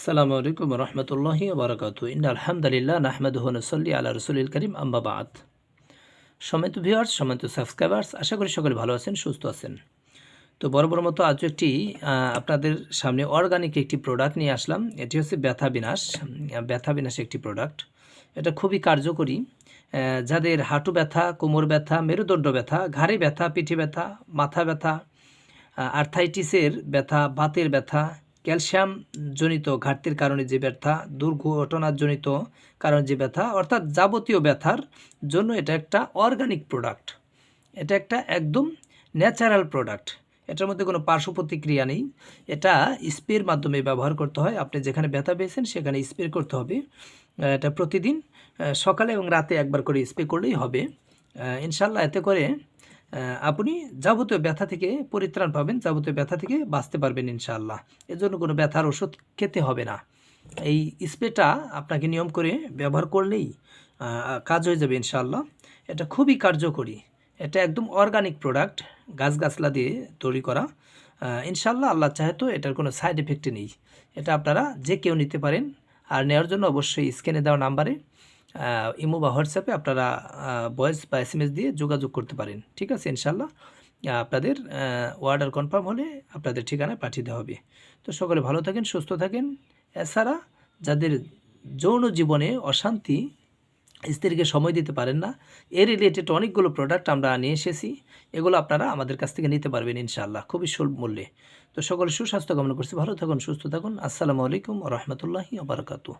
আসসালামু আলাইকুম রহমতুল্লাহি বারকাত ইন আলহামদুলিল্লাহ নাহমেদুহ নসল্লি আল্লাহ রসুলিল করিম আম্বাবাদ সমেত ভিউয়ার্স সমেত সাবস্ক্রাইবার্স আশা করি সকলে ভালো আছেন, সুস্থ আছেন। তো বড় বড় মতো আজ একটি আপনাদের সামনে অর্গানিক একটি প্রোডাক্ট নিয়ে আসলাম। এটি হচ্ছে ব্যথা বিনাশ। ব্যথা বিনাশ একটি প্রোডাক্ট এটা খুবই কার্যকরী। যাদের হাঁটু ব্যথা, কোমর ব্যথা, মেরুদণ্ড ব্যথা, ঘাড়ে ব্যথা, পিঠে ব্যথা, মাথা ব্যথা আর্থাইটিসের ব্যথা, বাতের ব্যথা ক্যালসিয়াম জনিত ঘাটতির কারণে যে ব্যথা, দুর্ঘটনাজনিত কারণে যে ব্যথা, অর্থাৎ যাবতীয় ব্যথার জন্য এটা একটা অর্গানিক প্রোডাক্ট এটা একটা একদম ন্যাচারাল প্রোডাক্ট এটার মধ্যে কোনো পার্শ্ব প্রতিক্রিয়া নেই। এটা স্প্রের মাধ্যমে ব্যবহার করতে হয়। আপনি যেখানে ব্যথা পেয়েছেন, সেখানে স্প্রে করতে হবে। এটা প্রতিদিন সকালে এবং রাতে একবার করে স্প্রে করলেই হবে। ইনশাল্লাহ এতে করে আপনি যাবতীয় ব্যথা থেকে পরিত্রাণ পাবেন যাবতীয় ব্যথা থেকে বাঁচতে পারবেন ইনশাআল্লাহ। এর জন্য কোনো ব্যথার ওষুধ খেতে হবে না। এই স্প্রেটা আপনাকে নিয়ম করে ব্যবহার করলেই কাজ হয়ে যাবে ইনশাআল্লাহ। এটা খুবই কার্যকরী। এটা একদম অর্গানিক প্রোডাক্ট গাছগাছলা দিয়ে তৈরি করা। আহ, ইনশাআল্লাহ আল্লাহ চাহে তো এটার কোনো সাইড এফেক্ট নেই। এটা আপনারা যে কেউ নিতে পারেন। আর নেওয়ার জন্য অবশ্যই স্ক্যানে দেওয়া নাম্বারে ইমো বা হোয়াটসঅ্যাপে আপনারা ভয়েস বা এস এম এস দিয়ে যোগাযোগ করতে পারেন। ঠিক আছে ইনশাল্লাহ আপনাদের অর্ডার কনফার্ম হলে আপনাদের ঠিকানায় পাঠিয়ে দেওয়া হবে। তো সকলে ভালো থাকেন, সুস্থ থাকেন। এছাড়া যাদের যৌন জীবনে অশান্তি, স্ত্রীকে সময় দিতে পারেন না এর রিলেটেড অনেকগুলো প্রোডাক্ট আমরা নিয়ে এসেছি, এগুলো আপনারা আমাদের কাছ থেকে নিতে পারবেন ইনশাআল্লাহ, খুবই সুলভ মূল্যে। তো সকলে সুস্বাস্থ্য কামনা করছি, ভালো থাকুন, সুস্থ থাকুন। আসসালামু আলাইকুম রহমতুল্লাহি আবরকাতু